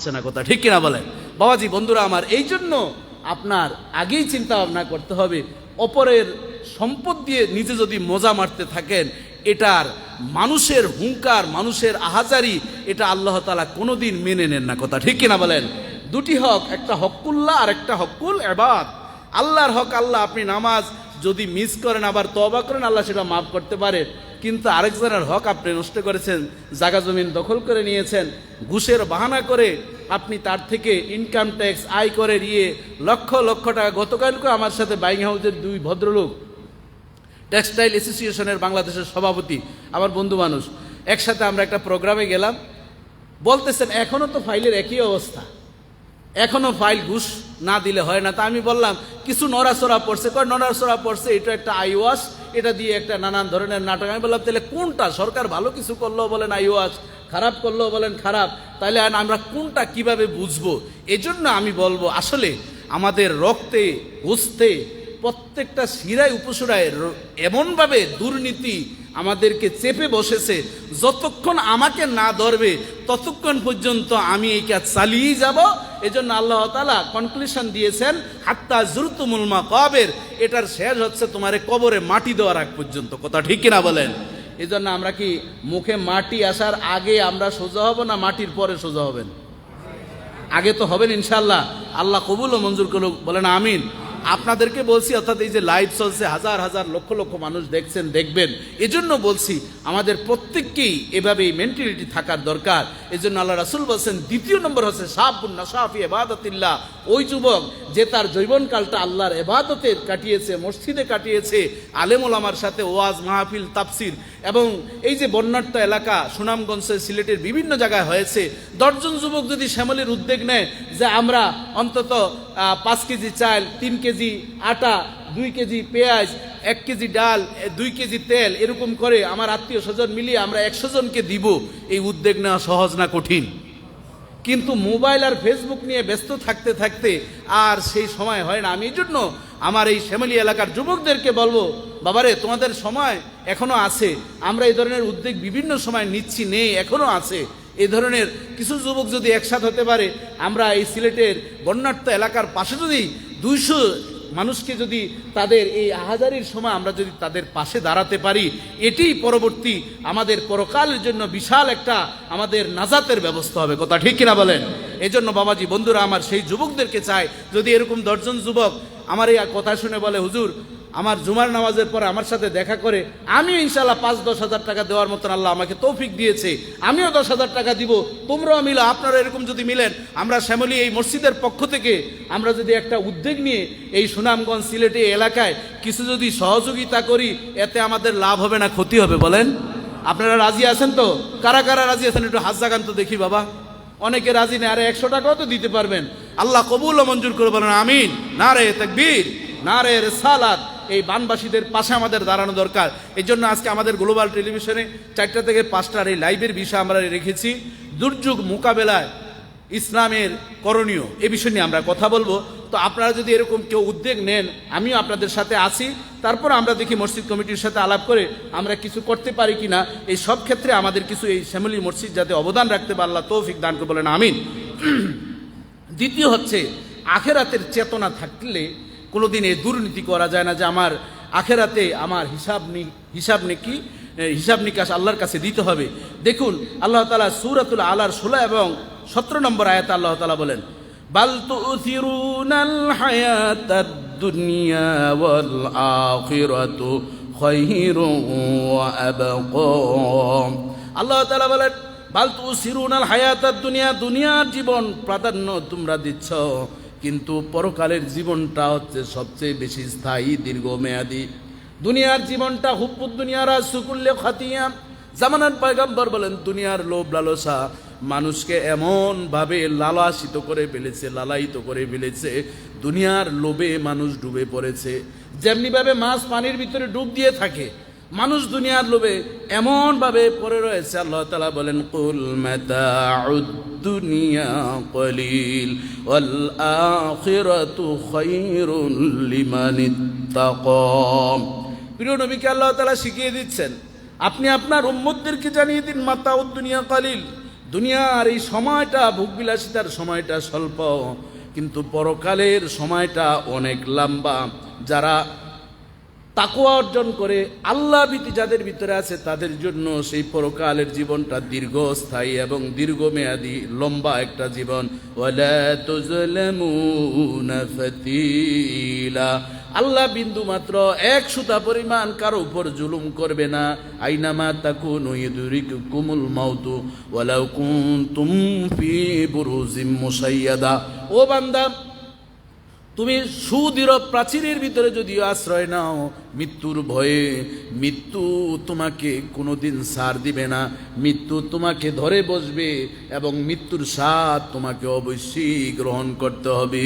হচ্ছে না কথা, ঠিক কিনা বলেন? বাবাজি, বন্ধুরা আমার, এই জন্য আপনার আগেই চিন্তা ভাবনা করতে হবে, অপরের সম্পদ দিয়ে নিজে যদি মজা মারতে থাকেন, এটার মানুষের হুঙ্কার, মানুষের আহাজারি, এটা আল্লাহ তালা কোনোদিন মেনে নেন না কথা, ঠিক কিনা বলেন? দুটি হক, একটা হকুল্লাহ আর একটা হকুল এবাদ। আল্লাহর হক আল্লাহ, আপনি নামাজ যদি মিস করেন, আবার তবা করেন, আল্লাহ সেটা মাফ করতে পারে। কিন্তু আরেকজনের হক আপনি নষ্ট করেছেন জাগা জমিন দখল করে নিয়েছেন, ঘুষের বাহানা করে আপনি তার থেকে ইনকাম ট্যাক্স আয় করে নিয়ে লক্ষ লক্ষ টাকা, গতকালকে আমার সাথে বাইং হাউসের দুই ভদ্রলোক টেক্সটাইল অ্যাসোসিয়েশনের বাংলাদেশের সভাপতি, আমার বন্ধু মানুষ, একসাথে আমরা একটা প্রোগ্রামে গেলাম, বলতেছেন এখনও তো ফাইলের একই অবস্থা এখনও ফাইল ঘুষ না দিলে হয় না। তা আমি বললাম, কিছু নড়াচড়া পড়ছে। কয়, নড়াচড়া পড়ছে, এটা একটা আইওয়াস এটা দিয়ে একটা নানান ধরনের নাটক। আমি বললাম, তাহলে কোনটা? সরকার ভালো কিছু করলেও বলেন আইওয়াজ খারাপ করলেও বলেন খারাপ। তাহলে আমরা কোনটা কীভাবে বুঝব? এজন্য আমি বলব, আসলে আমাদের রক্তে, গোস্তে প্রত্যেকটা শিরায় উপসুরায় এমনভাবে দুর্নীতি আমাদেরকে চেপে বসেছে, যতক্ষণ আমাকে না ধরবে, ততক্ষণ পর্যন্ত আমি এই কাজ চালিয়েই যাব। এজন্য আল্লাহ তালা কনক্লুশন দিয়েছেন, হাত্তা জুরতুমুল মা কবের এটার শেষ হচ্ছে তোমারে কবরে মাটি দেওয়ার আগ পর্যন্ত। কথা ঠিক কিনা বলেন? এই জন্য আমরা কি মুখে মাটি আসার আগে আমরা সোজা হব না মাটির পরে সোজা হবেন? আগে তো হবেন ইনশাল্লাহ আল্লাহ কবুল ও মঞ্জুর করুক, বলেন আমিন। আপনাদেরকে বলছি, অর্থাৎ এই যে লাইভ চলছে, হাজার হাজার লক্ষ লক্ষ মানুষ দেখছেন, দেখবেন। এজন্য বলছি, আমাদের প্রত্যেককেই এভাবে এই মেন্টালিটি থাকার দরকার। এজন্য আল্লাহ রাসুল বলছেন, দ্বিতীয় নম্বর হচ্ছে, সাবুন নাসাফি এবাদতিল্লাহ ওই যুবক যে তার জৈবনকালটা আল্লাহর এবাদতের কাটিয়েছে, মসজিদে কাটিয়েছে আলেমুলামার সাথে ওয়াজ, মাহফিল, তাফসির এবং এই যে বন্যাট্য এলাকা সুনামগঞ্জের সিলেটের বিভিন্ন জায়গায় হয়েছে, দশজন যুবক যদি শ্যামলের উদ্যোগ নেয় যে আমরা অন্তত পাঁচ কেজি চাল, তিন কেজি আটা, দুই কেজি পেঁয়াজ, এক কেজি ডাল দুই কেজি তেল, এরকম করে আমার আত্মীয় স্বজন মিলিয়ে আমরা একশো জনকে দিব, এই উদ্যোগ নেওয়া সহজ না কঠিন। কিন্তু মোবাইল আর ফেসবুক নিয়ে ব্যস্ত থাকতে থাকতে আর সেই সময় হয় না। আমি এই জন্য আমার এই শ্যামলি এলাকার যুবকদেরকে বলব বাবারে, তোমাদের সময় এখনও আছে। আমরা এই ধরনের উদ্যোগ বিভিন্ন সময় নিচ্ছি, নেই, এখনও আছে। এই ধরনের কিছু যুবক যদি একসাথ হতে পারে, আমরা এই সিলেটের বন্যার্থ এলাকার পাশে যদি দুইশো মানুষকে যদি তাদের এই আহাজারির সময় আমরা যদি তাদের পাশে দাঁড়াতে পারি, এটি পরবর্তী আমাদের পরকালের জন্য বিশাল একটা আমাদের নাজাতের ব্যবস্থা হবে। কথা ঠিক কিনা বলেন? এই জন্য বাবাজি, বন্ধুরা, আমার সেই যুবকদেরকে চায় যদি এরকম দশজন যুবক আমার এই কথা শুনে বলে, হুজুর আমার জুমার নামাজের পরে আমার সাথে দেখা করে, আমিও ইনশাল্লাহ পাঁচ, দশ হাজার টাকা দেওয়ার মতন আল্লাহ আমাকে তৌফিক দিয়েছে। আমিও দশ হাজার টাকা দিব। তোমরাও মিলো, আপনারা এরকম যদি মিলেন, আমরা শ্যামলি এই মসজিদের পক্ষ থেকে আমরা যদি একটা উদ্যোগ নিয়ে এই সুনামগঞ্জ সিলেটে এলাকায় কিছু যদি সহযোগিতা করি, এতে আমাদের লাভ হবে না, ক্ষতি হবে, বলেন। আপনারা রাজি আছেন তো? কারা কারা রাজি আছেন? একটু হাত জাগান তো দেখি, বাবা। অনেকে রাজি নেই, আরে একশো টাকাও তো দিতে পারবেন। আল্লাহ কবুল ও মঞ্জুর করে বলেন, আমিন। না রে তকবীর না রে সালাদ এই বানবাসীদের পাশে আমাদের দাঁড়ানো দরকার। এই জন্য আজকে আমাদের গ্লোবাল টেলিভিশনে চারটা থেকে পাঁচটার এই লাইভের বিষয় আমরা রেখেছি। দুর্যোগ মোকাবেলায় ইসলামের করণীয়, এ বিষয় নিয়ে আমরা কথা বলব। তো আপনারা যদি এরকম কেউ উদ্যোগ নেন, আমিও আপনাদের সাথে আছি। তারপর আমরা দেখি মসজিদ কমিটির সাথে আলাপ করে আমরা কিছু করতে পারি কি না এই সব ক্ষেত্রে আমাদের কিছু এই শ্যামলী মসজিদ যাতে অবদান রাখতে পারলা তৌফিক দান করে বলেন, আমিন। দ্বিতীয় হচ্ছে, আখেরাতের চেতনা থাকলে কোনোদিন এই দুর্নীতি করা যায় না যে আমার আখেরাতে আমার হিসাব নি, হিসাব নেকি হিসাব নিকাশ আল্লাহর কাছে দিতে হবে। দেখুন, আল্লাহ তালা সুরাতুল আলার ষোলো এবং সতেরো নম্বর আয়াত আল্লাহ তালা বলেন, বাল তুসিরুনাল হায়াতাদ দুনিয়া আল্লাহ তাআলা বলেন, বাল তুসিরুনাল হায়াতাদ দুনিয়া দুনিয়ার জীবন প্রাধান্য তোমরা দিচ্ছ। কিন্তু পরকালের জীবনটা হচ্ছে সবচেয়ে বেশি স্থায়ী, দীর্ঘমেয়াদী। দুনিয়ার জীবনটা হুব্বুদ দুনিয়ারা সুকুল্লে খাতিয়া। জামানার পয়গম্বর বলেন, দুনিয়ার লোভ লালসা মানুষকে এমনভাবে লালাসিত করে ফেলেছে, লালায়িত করে ফেলেছে, দুনিয়ার লোভে মানুষ ডুবে পড়েছে। যেমনিভাবে মাছ পানির ভিতরে ডুব দিয়ে থাকে মানুষ দুনিয়ার লোভে এমন ভাবে পড়ে রয়েছে, আল্লাহ তালা বলেন, কুল দুনিয়া কলিল, ওয়াল আখিরাতু খায়রুন লিমান ইত্তাকা। প্রিয় নবীকে আল্লাহ তালা শিখিয়ে দিচ্ছেন, আপনি আপনার উম্মতদেরকে জানিয়ে দিন মাতা দুনিয়া কালিল। দুনিয়ার এই সময়টা ভোগবিলাসিতার সময়টা স্বল্প, কিন্তু পরকালের সময়টা অনেক লম্বা। যারা তাকুয়া অর্জন করে আল্লাহ ভীতি যাদের ভিতরে আছে তাদের জন্য সেই পরকালের জীবনটা দীর্ঘস্থায়ী এবং দীর্ঘমেয়াদী লম্বা একটা জীবন। আল্লাহ বিন্দু মাত্র এক সুতা পরিমাণ কারও উপর জুলুম করবে না। আইনামা তাকু তাকুনু ইদরিকুমুল মাউতু। ওয়ালাউ কুনতুম ফি বুরুজিম মুসাইয়াদা। ও বান্দা তুমি সুদৃঢ় প্রাচীরের ভিতরে যদি আশ্রয় নাও, মৃত্যুর ভয়ে মৃত্যু তোমাকে কোনোদিন সার দিবে না। মৃত্যু তোমাকে ধরে বসবে এবং মৃত্যুর স্বাদ তোমাকে অবশ্যই গ্রহণ করতে হবে।